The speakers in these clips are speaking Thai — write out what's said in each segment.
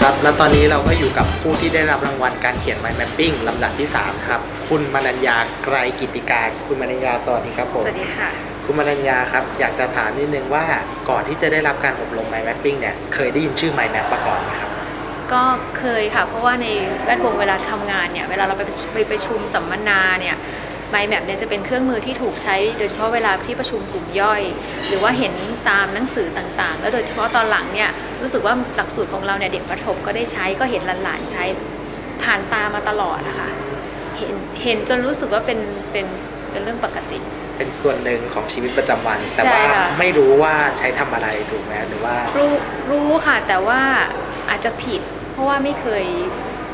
ครับ แล้วตอนนี้เราก็อยู่กับผู้ที่ได้รับรางวัลการเขียน mind mapping ลำดับที่ 3 ครับ คุณมนัญญาไกรกิติการ คุณมนัญญาสวัสดีครับผม สวัสดีค่ะ คุณมนัญญาครับ อยากจะถามนิดนึงว่าก่อนที่จะได้รับการอบรม mind mapping เนี่ย เคยได้ยินชื่อ mind map มาก่อนไหมครับ ก็เคยค่ะ เพราะว่าในแวดวงเวลาทำงานเนี่ย เวลาเราไปไปประชุมสัมมนาเนี่ย ไมแมปเนี่ยจะเป็นเครื่องมือที่ถูกใช้โดยเฉพาะเวลาที่ประชุมกลุ่มย่อย หรือว่าเห็นตามหนังสือต่างๆ แล้วโดยเฉพาะตอนหลังเนี่ยรู้สึกว่าหลักสูตรของเราเนี่ยเด็กประถมก็ได้ใช้ก็เห็นหลานๆใช้ผ่านตามาตลอดนะคะเห็นเห็นจนรู้สึกว่าเป็นเป็นเป็นเรื่องปกติ เป็นส่วนหนึ่งของชีวิตประจำวัน แต่ว่าใช่ค่ะไม่รู้ว่าใช้ทำอะไรถูกไหมหรือว่า รู้รู้ค่ะแต่ว่าอาจจะผิด เพราะว่าไม่เคย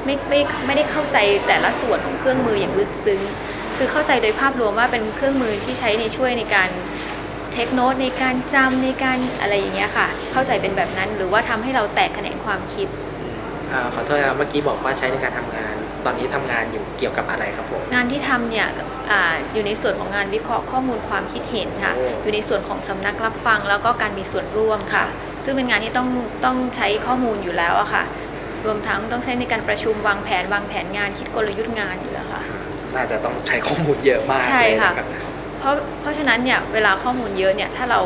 ไม่ไม่ไม่ได้เข้าใจแต่ละส่วนของเครื่องมืออย่างลึกซึ้ง คือเข้าใจโดยภาพรวมว่าเป็นเครื่องมือที่ใช้ในช่วยในการเทคโนตในการจำในการอะไรอย่างเงี้ยค่ะ เข้าใจเป็นแบบนั้นหรือว่าทำให้เราแตกแขนงความคิด อ่าขอโทษครับเมื่อกี้บอกว่าใช้ในการทำงาน ตอนนี้ทำงานอยู่เกี่ยวกับอะไรครับผม งานที่ทำเนี่ยอ่าอยู่ในส่วนของงานวิเคราะห์ข้อมูลความคิดเห็นค่ะ โอ้ อยู่ในส่วนของสำนักรับฟังแล้วก็การมีส่วนร่วมค่ะ ซึ่งเป็นงานที่ต้องต้องใช้ข้อมูลอยู่แล้วอะค่ะ รวมทั้งต้องใช้ในการประชุมวางแผนวางแผนงานคิดกลยุทธ์งานอยู่แล้วค่ะ น่าจะต้องใช้ข้อมูลเยอะมากใช่เลยค่ะ นะครับ เพราะเพราะฉะนั้นเนี่ยเวลาข้อมูลเยอะเนี่ยถ้าเรา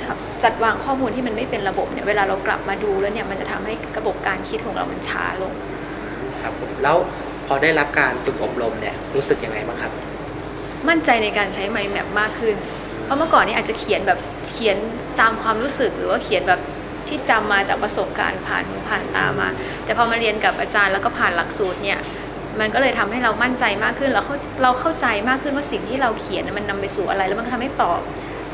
ถ้าจัดวางข้อมูลที่มันไม่เป็นระบบเนี่ยเวลาเรากลับมาดูแล้วเนี่ยมันจะทำให้ระบบการคิดของเรามันช้าลง ครับผมแล้วพอได้รับการฝึกอบรมเนี่ยรู้สึกยังไงบ้างครับ มั่นใจในการใช้ mind map มากขึ้น เพราะเมื่อก่อนนี่อาจจะเขียนแบบเขียนตามความรู้สึกหรือว่าเขียนแบบที่จำมาจากประสบการณ์ผ่านหูผ่านตามา แต่พอมาเรียนกับอาจารย์แล้วก็ผ่านหลักสูตรเนี่ย มันก็เลยทำให้เรามั่นใจมากขึ้นเราเข้าเราเข้าใจมากขึ้นว่าสิ่งที่เราเขียนน่ะมันนำไปสู่อะไร แล้วมันก็ทำให้ตอบ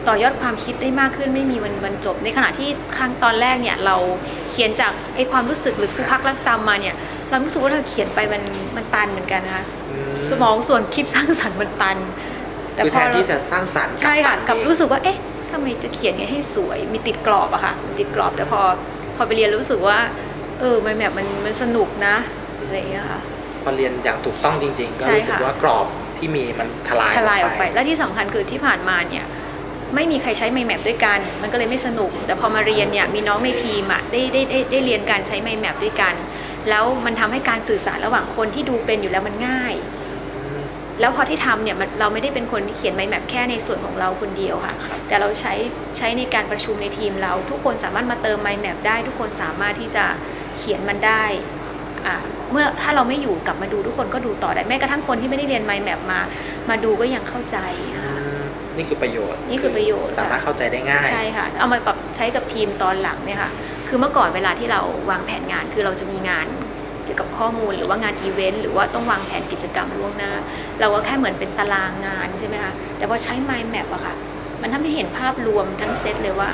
ต่อยอดความคิดได้มากขึ้นไม่มีวันวันจบ ในขณะที่ครั้งตอนแรกเนี่ยเราเขียนจากไอ้ความรู้สึกหรือคือพักรักจำมาเนี่ย เรารู้สึกว่าเราเขียนไปมันมันตันเหมือนกันนะคะสมองส่วนคิดสร้างสรรค์มันตันคือแทนที่จะสร้างสรรค์ใช่ค่ะตักับเองรู้สึกว่าเอ๊ะทำไมจะเขียนไงให้สวย มีติดกรอบอะค่ะติดกรอบแต่พอพอไปเรียนรู้สึกว่า เออมันแบบมันมันสนุกนะอะไรอย่างเงี้ยค่ะพ อเรียนอย่างถูกต้องจริง ๆ ก็ใช่รู้สึกค่ะว่ากรอบที่มีมันทลายทลายออกไป และที่สำคัญคือที่ผ่านมาเนี่ยไม่มีใครใช้ไมแมปด้วยกัน มันก็เลยไม่สนุก แต่พอมาเรียนเนี่ยมีน้องในทีมอะได้ได้ได้ได้เรียนการใช้ไมแมปด้วยกัน แล้วมันทำให้การสื่อสารระหว่างคนที่ดูเป็นอยู่แล้วมันง่ายอืมแล้วพอที่ทำเนี่ยมันเราไม่ได้เป็นคนที่เขียนไมแมปแค่ในส่วนของเราคนเดียวค่ะครับแต่เราใช้ใช้ในการประชุมในทีมเรา ทุกคนสามารถมาเติมไมแมปได้ ทุกคนสามารถที่จะเขียนมันได้อ่า เมื่อถ้าเราไม่อยู่กลับมาดูทุกคนก็ดูต่อได้แม้กระทั่งคนที่ไม่ได้เรียนไมแมปมา มาดูก็ยังเข้าใจนะคะนี่คือประโยชน์นี่คือประโยชน์สามารถค่ะเข้าใจได้ง่ายใช่ค่ะ เอามาปรับใช้กับทีมตอนหลังเนี่ยค่ะคือเมื่อก่อนเวลาที่เราวางแผนงาน คือเราจะมีงานเกี่ยวกับข้อมูลหรือว่างานอีเวนต์หรือว่าต้องวางแผนกิจกรรมล่วงหน้า เราก็แค่เหมือนเป็นตารางงานใช่ไหมคะแต่พอใช้ mind map อะค่ะ มันทำให้เห็นภาพรวมทั้งเซตเลยว่า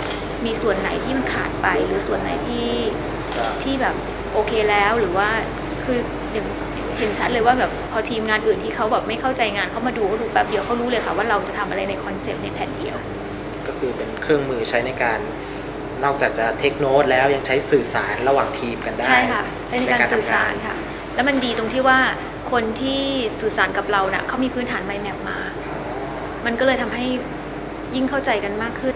มีส่วนไหนที่มันขาดไป หรือส่วนไหนที่ที่แบบโอเคแล้วหรือว่า คืออย่างเห็นชัดเลยว่าแบบพอทีมงานอื่นที่เขาแบบไม่เข้าใจงานเขามาดูเขาดูแป๊บเดียวเขารู้เลยค่ะว่าเราจะทำอะไรในคอนเซปต์ในแผ่นเดียว ก็คือเป็นเครื่องมือใช้ในการนอกจากจะเทคโนตแล้วยังใช้สื่อสารระหว่างทีมกันได้ใช่ค่ะใช้ในการในการสื่อทำงานสารค่ะ แล้วมันดีตรงที่ว่าคนที่สื่อสารกับเราเนะ่ะเขามีพื้นฐานไมแมปมา มันก็เลยทำให้ยิ่งเข้าใจกันมากขึ้น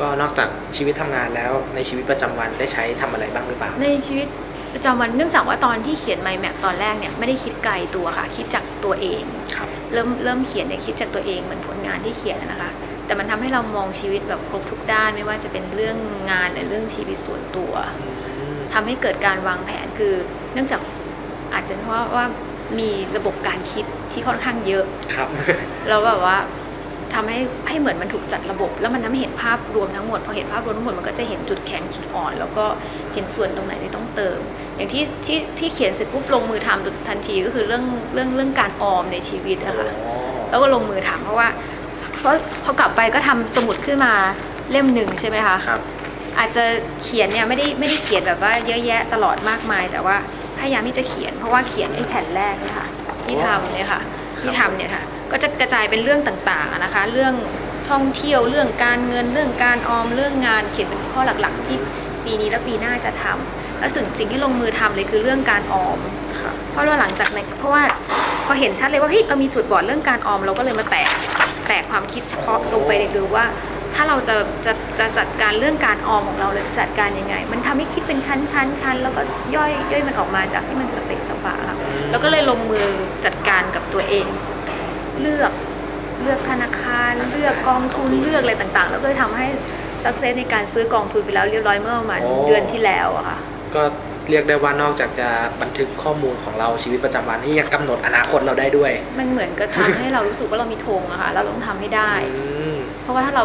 ก็นอกจากชีวิตทำงานแล้วในชีวิตประจำวันได้ใช้ทำอะไรบ้างหรือเปล่า ในชีวิต ประจำวันเนื่องจากว่าตอนที่เขียนไมแมปตอนแรกเนี่ยไม่ได้คิดไกลตัวค่ะ คิดจากตัวเองครับเริ่มเริ่มเขียนเนี่ยคิดจากตัวเองเหมือนผลงานที่เขียนนะนะคะ แต่มันทำให้เรามองชีวิตแบบครบทุกด้าน ไม่ว่าจะเป็นเรื่องงานหรือเรื่องชีวิตส่วนตัวทำให้เกิดการวางแผนคือ เนื่องจากอาจจะเพราะว่ามีระบบการคิดที่ค่อนข้างเยอะครับแล้วแบบว่า ทำให้ให้เหมือนมันถูกจัดระบบ แล้วมันทำให้เห็นภาพรวมทั้งหมดพอเห็นภาพรวมทั้งหมดมันก็จะเห็นจุดแข็งจุดอ่อน แล้วก็เห็นส่วนตรงไหนที่ต้องเติม อย่างที่ที่ที่เขียนเสร็จปุ๊บลงมือทำทันทีก็คือเรื่องเรื่องเรื่องการออมในชีวิตอะค่ะแล้วก็ลงมือทำเพราะว่าเพราะพอกลับไปก็ทำสมุดขึ้นมาเล่มหนึ่งใช่ไหมคะครับอาจจะเขียนเนี่ยไม่ได้ไม่ได้เขียนแบบว่าเยอะแยะตลอดมากมาย แต่ว่าพยายามที่จะเขียน เพราะว่าเขียนไอ้แผ่นแรกเนี่ยค่ะที่ทำเนี่ยค่ะ ที่ทำเนี่ยค่ะก็จะกระจายเป็นเรื่องต่างๆนะคะ เรื่องท่องเที่ยวเรื่องการเงินเรื่องการออมเรื่องงานเขียนเป็นข้อหลักๆ ที่ปีนี้และปีหน้าจะทำแล้วสิ่งสิ่งที่ลงมือทำเลยคือเรื่องการออมครับเพราะว่าหลังจากในเพราะว่าพอเห็นชัดเลยว่าเฮ้ยเรามีจุดบอดเรื่องการออมเราก็เลยมาแตกแตกความคิดเฉพาะลงไปเลยดูว่า ถ้าเราจะจะจะจัดการเรื่องการออมของเราเลยจะจัดการยังไง มันทำให้คิดเป็นชั้นชั้นชั้นแล้วก็ย่อยย่อยมันออกมาจากที่มันสเปกสปะค่ะแล้วก็เลยลงมือจัดการกับตัวเอง เลือกเลือกธนาคารเลือกกองทุนเลือกอะไรต่างๆ แล้วก็เลยทำให้สักเซสในการซื้อกองทุนไปแล้วเรียบร้อยเมื่อประมาณโอ้เดือนที่แล้วอะค่ะก็เรียกได้ว่านอกจากจะบันทึกข้อมูลของเราชีวิตประจำวันนี่ยังกำหนดอนาคตเราได้ด้วย มันเหมือนกับทำให้เรารู้สึกว่าเรามีธงอะค่ะแล้วเราต้องทำให้ได้อืมเพราะว่าถ้าเรา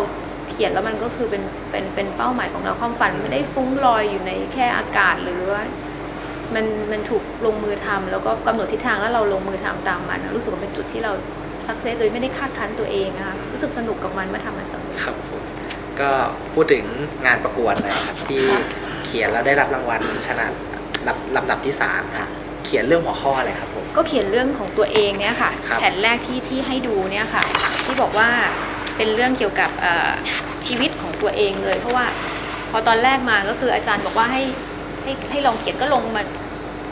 เขียนแล้วมันก็คือเป็นเป็นเป็นเป้าหมายของเราความฝันไม่ได้ฟุ้งลอยอยู่ในแค่อากาศหรือว่ามันมันถูกลงมือทำแล้วก็กำหนดทิศทางแล้วเราลงมือทำตามมัน รู้สึกว่าเป็นจุดที่เราสักเซสโดยไม่ได้คาดคั้นตัวเองนะคะรู้สึกสนุกกับมันเมื่อทำมันสำเร็จครับผมก็พูดถึงงานประกวดหน่อยครับที่เขียนแล้วได้รับรางวัลชนะลำลำดับที่สามครับเขียนเรื่องหัวข้ออะไรครับผมก็เขียนเรื่องของตัวเองเนี่ยค่ะครับแผ่นแรกที่ที่ให้ดูเนี่ยค่ะ ที่บอกว่า เป็นเรื่องเกี่ยวกับเอ่อชีวิตของตัวเองเลย เพราะว่าพอตอนแรกมาก็คืออาจารย์บอกว่าให้ให้ให้ลองเขียนก็ลงมา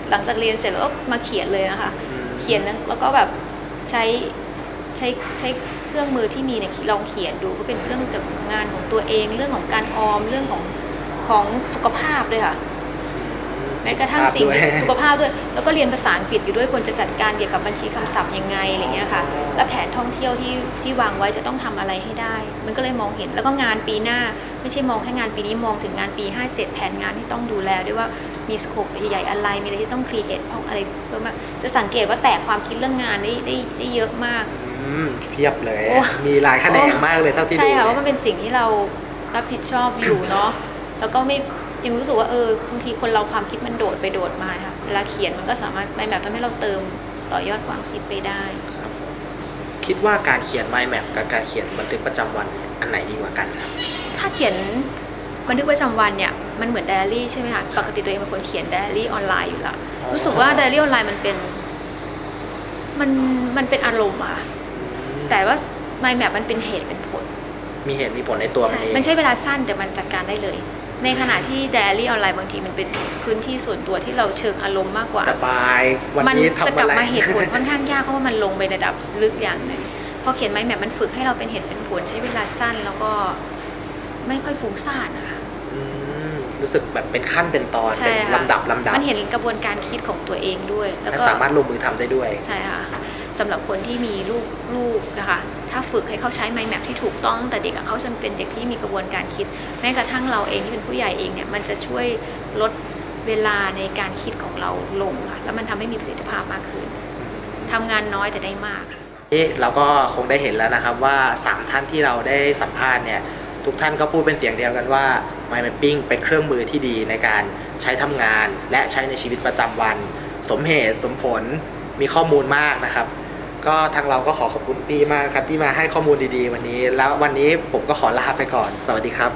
หลังจากเรียนเสร็จแล้วก็มาเขียนเลยนะคะอืมเขียนแล้วแล้วก็แบบใช้ใช้ใช้เครื่องมือที่มีเนี่ยลองเขียนดูก็เป็นเรื่องเกี่ยวกับงานของตัวเอง เรื่องของการออมเรื่องของของสุขภาพเลยค่ะ แม้กระทั่งสิ่งด้วยสุขภาพด้วย แล้วก็เรียนภาษาอังกฤษอยู่ด้วยควรจะจัดการเกี่ยวกับบัญชีคำศัพท์ยังไงอะไรเงี้ยค่ะ และแผนท่องเที่ยวที่ที่วางไว้จะต้องทำอะไรให้ได้ มันก็เลยมองเห็นแล้วก็งานปีหน้า ไม่ใช่มองแค่งานปีนี้มองถึงงานปี 57 แผนงานที่ต้องดูแลด้วยว่ามีสโคปใหญ่ๆอะไร มีอะไรที่ต้องครีเอทอะไรเพิ่มมากจะสังเกตว่าแตกความคิดเรื่องงานได้ได้ได้เยอะมากอืมเพียบเลยโอ้มีหลายแขนงมากเลยเท่าที่ดูใช่ค่ะว่ามันเป็นสิ่งที่เรารับผิดชอบอยู่เนาะแล้วก็ไม่ ยังรู้สึกว่าเออบางทีคนเราความคิดมันโดดไปโดดมาค่ะเวลาเขียนมันก็สามารถไปแบบทำให้เราเติมต่อยอดความคิดไปได้ คิดว่าการเขียน mind map กับการเขียนบันทึกประจำวันอันไหนดีกว่ากันครับถ้าเขียนบันทึกประจำวันเนี่ยมันเหมือนไดอารี่ใช่ไหมคะปกติตัวเองเป็นคนเขียนไดอารี่ออนไลน์อยู่แล้วอ๋อรู้สึกว่าไดอารี่ออนไลน์มันเป็น มันมันเป็นอารมณ์อะแต่ว่า mind map มันเป็นเหตุเป็นผล มีเหตุมีผลในตัวมันใช่เองมันใช้เวลาสั้นแต่มันจัดการได้เลย ในขณะที่ไดอารี่ออนไลน์บางทีมันเป็นพื้นที่ส่วนตัวที่เราเชิงอารมณ์มากกว่าระบายวันมันี้จะทำกอะลับไรมาเหตุผลค่อนข้างยากเพราะว่ามันลงไประดับลึกอย่างหนึ่งพอเขียนไม้แมปมันฝึกให้เราเป็นเหตุเป็นผลใช้เวลาสั้นแล้วก็ไม่ค่อยฟุ้งซ่านนะคะอืมรู้สึกแบบเป็นขั้นเป็นตอนใช่เป็นค่ะลำดับลำดับมันเห็นกระบวนการคิดของตัวเองด้วย แล้วและก็สามารถลงมือทำได้ด้วย ใช่ค่ะสำหรับคนที่มีลูกลูกนะคะ ถ้าฝึกให้เขาใช้ไมแมปที่ถูกต้องตั้งแต่เด็กอะเขาจะเป็นเด็กที่มีกระบวนการคิด แม้กระทั่งเราเองที่เป็นผู้ใหญ่เองเนี่ยมันจะช่วยลดเวลาในการคิดของเราลงค่ะแล้วมันทำให้มีประสิทธิภาพมากขึ้นทำงานน้อยแต่ได้มากค่ะนี่เราก็คงได้เห็นแล้วนะครับว่า 3 ท่านที่เราได้สัมภาษณ์เนี่ยทุกท่านก็พูดเป็นเสียงเดียวกันว่า Mind Mapping เป็นเครื่องมือที่ดีในการใช้ทำงาน และใช้ในชีวิตประจำวัน สมเหตุสมผลมีข้อมูลมากนะครับ ก็ทางเราก็ขอขอบคุณพี่มากครับที่มาให้ข้อมูลดีๆ วันนี้ แล้ววันนี้ผมก็ขอลาไปก่อน สวัสดีครับ